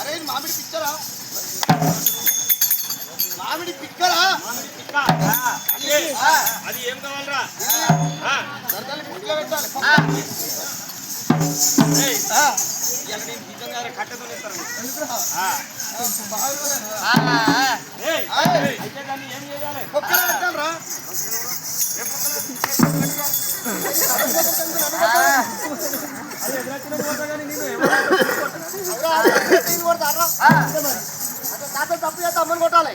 అరే మామిడి పిక్కరా మామిడి పిక్కరా అది ఏం కావాలరా పెట్టాలి కట్టెతో ఏం చేయాలి తాత తప్పు చేస్తే అమ్మని కొట్టాలి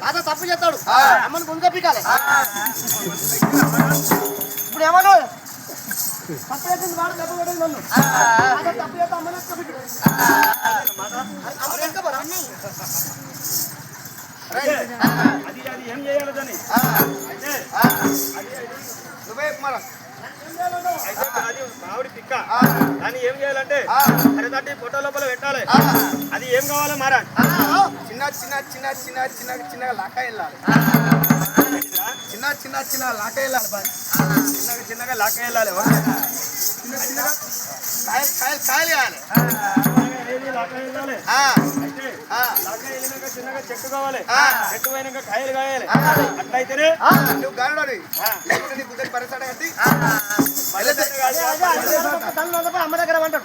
తాత తప్పు చేస్తాడు అమ్మని గుండె పీకాలి ఇప్పుడు ఏమన్నా తప్పు చేసింది వాడు దెబ్బ కొట్టేది నన్ను తాత తప్పు చేస్తే అమ్మని ఎత్తుకో అది అది ఏం చేయాలి దాన్ని? మన అయితే అది మామిడి పిక్క దాన్ని ఏం చేయాలంటే అరే దాన్ని ఫోటో లోపల పెట్టాలి అది ఏం కావాలి మారా చిన్న చిన్న చిన్న చిన్న చిన్న చిన్నగా లాక వెళ్ళాలి చిన్న చిన్న చిన్న లాక వెళ్ళాలి బాయ్ చిన్నగా చిన్నగా లాక్క వెళ్ళాలి చిన్న కాయలు కాయలు కాయలు వేయాలి ఏది లాక్క వెళ్ళాలి చిన్నగా చెట్టు కావాలి. చెట్టు పోయినాక కాయలు కాయాలి అట్లయితేనే నువ్వు గారుడోడి. ఆ. లేకుంటే నీ బుద్ధని పరిసర కట్టి. అమ్మ దగ్గర అంటాడు